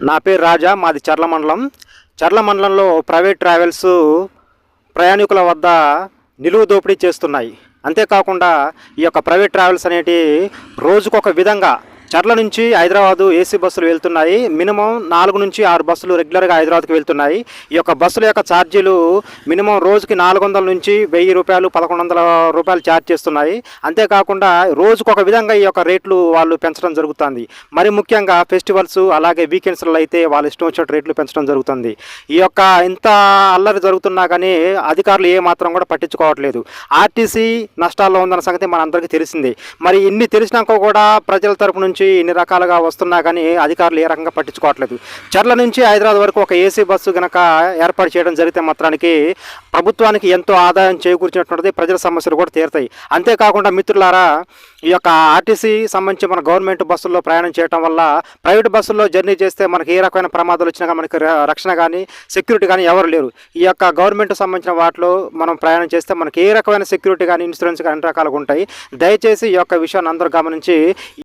నా పేరు రాజా మాది చర్ల మండలం. చర్ల మండలంలో ప్రైవేట్ ట్రావెల్స్ ప్రయాణికుల వద్ద నిలువు దోపిడీ చేస్తున్నాయి. అంతేకాకుండా ఈ యొక్క ప్రైవేట్ ట్రావెల్స్ అనేటి రోజుకొక విధంగా చర్ల నుంచి హైదరాబాదు ఏసీ బస్సులు వెళ్తున్నాయి. మినిమం నాలుగు నుంచి ఆరు బస్సులు రెగ్యులర్గా హైదరాబాద్కి వెళ్తున్నాయి. ఈ యొక్క బస్సుల యొక్క ఛార్జీలు మినిమం రోజుకి నాలుగు వందల నుంచి వెయ్యి రూపాయలు పదకొండు వందల రూపాయలు ఛార్జ్ చేస్తున్నాయి. అంతేకాకుండా రోజుకొక విధంగా ఈ యొక్క రేట్లు వాళ్ళు పెంచడం జరుగుతుంది. మరి ముఖ్యంగా ఫెస్టివల్స్ అలాగే వీకెండ్స్లో అయితే వాళ్ళు ఇష్టం వచ్చినట్టు రేట్లు పెంచడం జరుగుతుంది. ఈ యొక్క ఇంత అల్లరి జరుగుతున్నా కానీ అధికారులు ఏ మాత్రం కూడా పట్టించుకోవట్లేదు. ఆర్టీసీ నష్టాల్లో ఉందన్న సంగతి మనందరికీ తెలిసిందే. మరి ఇన్ని తెలిసినాక కూడా ప్రజల తరపు నుంచి ఇన్ని రకాలుగా వస్తున్నా కానీ అధికారులు ఏ రకంగా పట్టించుకోవట్లేదు. చర్ల నుంచి హైదరాబాద్ వరకు ఒక ఏసీ బస్సు గనక ఏర్పాటు చేయడం జరిగితే మాత్రానికి ప్రభుత్వానికి ఎంతో ఆదాయం చేకూర్చినటువంటిది ప్రజల సమస్యలు కూడా తీరుతాయి. అంతేకాకుండా మిత్రులారా ఈ యొక్క ఆర్టీసీ సంబంధించి మన గవర్నమెంట్ బస్సుల్లో ప్రయాణం చేయడం వల్ల ప్రైవేట్ బస్సుల్లో జర్నీ చేస్తే మనకి ఏ రకమైన ప్రమాదాలు వచ్చినా కానీ మనకి రక్షణ కానీ సెక్యూరిటీ కానీ ఎవరు లేరు. ఈ యొక్క గవర్నమెంట్ సంబంధించిన వాటిలో మనం ప్రయాణం చేస్తే మనకి ఏ రకమైన సెక్యూరిటీ కానీ ఇన్సూరెన్స్ కానీ అన్ని రకాలుగా ఉంటాయి. దయచేసి ఈ యొక్క విషయాన్ని అందరూ గమనించి